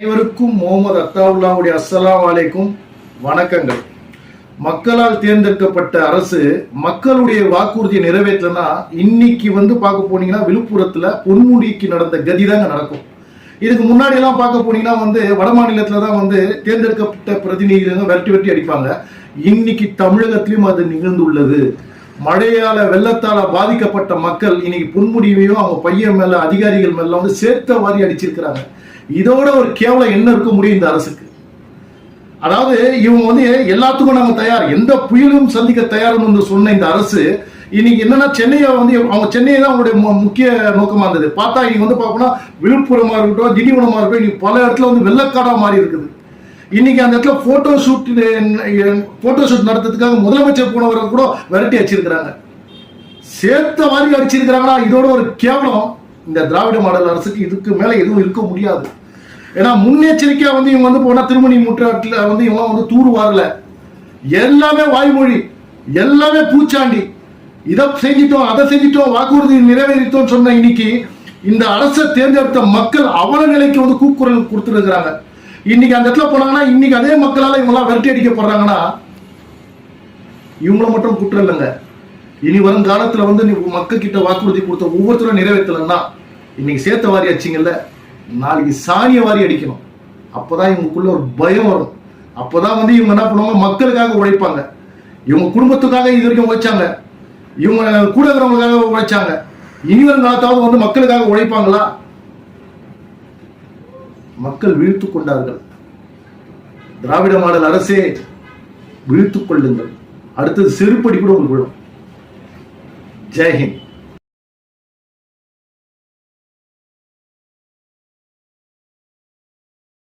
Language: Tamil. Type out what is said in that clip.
அனைவருக்கும் முகமது அத்தாவுல்லாவுடைய அஸ்லாம் வலைக்கும் வணக்கங்கள். மக்களால் தேர்ந்தெடுக்கப்பட்ட அரசு மக்களுடைய வாக்குறுதியை நிறைவேற்றலன்னா இன்னைக்கு வந்து பார்க்க போனீங்கன்னா விழுப்புரத்துல பொன்முடிக்கு நடந்த கதி தாங்க நடக்கும். இதுக்கு முன்னாடி எல்லாம் பார்க்க போனீங்கன்னா வந்து வட மாநிலத்துல தான் வந்து தேர்ந்தெடுக்கப்பட்ட பிரதிநிதிகள் விரட்டி வெட்டி அடிப்பாங்க. இன்னைக்கு தமிழகத்திலும் அது நிகழ்ந்துள்ளது. மழையால வெள்ளத்தால பாதிக்கப்பட்ட மக்கள் இன்னைக்கு பொன்முடியையும் அவங்க பையன் மேல அதிகாரிகள் மேல வந்து சேர்த்த வாரி அடிச்சிருக்கிறாங்க. இதோட ஒரு கேவலம் என்ன இருக்க முடியும் இந்த அரசுக்கு? அதாவது இவங்க வந்து எல்லாத்துக்கும் நம்ம தயார். எந்த புயலும் சந்திக்க தயார்னு வந்து சொன்ன இந்த அரசு இன்னைக்கு என்னன்னா சென்னையை வந்து அவங்க சென்னையை தான் அவங்களுடைய முக்கிய நோக்கமா இருந்தது. பார்த்தா இன்னைக்கு வந்து பார்க்கணும் விழுப்புரமா இருக்கட்டும் திண்டிவனமா இருக்கட்டும் இன்னைக்கு பல இடத்துல வந்து வெள்ளக்காடா மாறி இருக்குது. இன்னைக்கு அந்த இடத்துல போட்டோ ஷூட் போட்டோ ஷூட் நடத்துறதுக்காக முதலமைச்சர் போனவர்கள் கூட விரட்டி அடிச்சிருக்கிறாங்க. சேர்த்த மாதிரி அடிச்சிருக்கிறாங்கன்னா இதோட ஒரு கேவலம். இந்த திராவிட மாடல் அரசுக்கு இதுக்கு மேல எதுவும் இருக்க முடியாது. ஏன்னா முன்னெச்சரிக்கையா வந்து இவங்க வந்து போனா திருமணி முற்றாட்டில் வந்து இவங்க வந்து தூர் வரல. எல்லாமே வாய்மொழி. எல்லாமே பூச்சாண்டி. இதை செஞ்சிட்டோம் அதை செஞ்சிட்டோம் வாக்குறுதி நிறைவேறித்தோம் சொன்ன இன்னைக்கு இந்த அரசை தேர்ந்தெடுத்த மக்கள் அவல நிலைக்கு வந்து கூக்குரல் கொடுத்துருக்கிறாங்க இன்னைக்கு அந்த இடத்துல போனாங்கன்னா இன்னைக்கு அதே மக்களால் இவங்கெல்லாம் விரட்டி அடிக்கப்படுறாங்கன்னா இவங்கள மட்டும் குற்றம் இல்லைங்க. இனி வரும் காலத்தில் வந்து நீ மக்கள் கிட்ட வாக்குறுதி கொடுத்த ஒவ்வொருத்தரும் நிறைவேற்றலன்னா இன்னைக்கு சேர்த்த வாரி அடிச்சிங்கல்ல நாளைக்கு சாணிய வாரி அடிக்கணும். அப்போதான் இவங்களுக்குள்ள ஒரு பயம் வரும். அப்போதான் வந்து இவங்க என்ன பண்ணுவாங்க? மக்களுக்காக உழைப்பாங்க. இவங்க குடும்பத்துக்காக இது வரைக்கும் உழைச்சாங்க. இவங்க கூட இருக்கிறவங்களுக்காக உழைச்சாங்க. இனி வரும் காலத்தாவது வந்து மக்களுக்காக உழைப்பாங்களா? மக்கள் வீழ்த்து கொண்டார்கள். திராவிட மாடல் அரசே வீழ்த்துக் கொள்ளுங்கள். அடுத்தது செருப்படி கூட உங்களுக்கு விழும் ஜெய்ஹிந்த்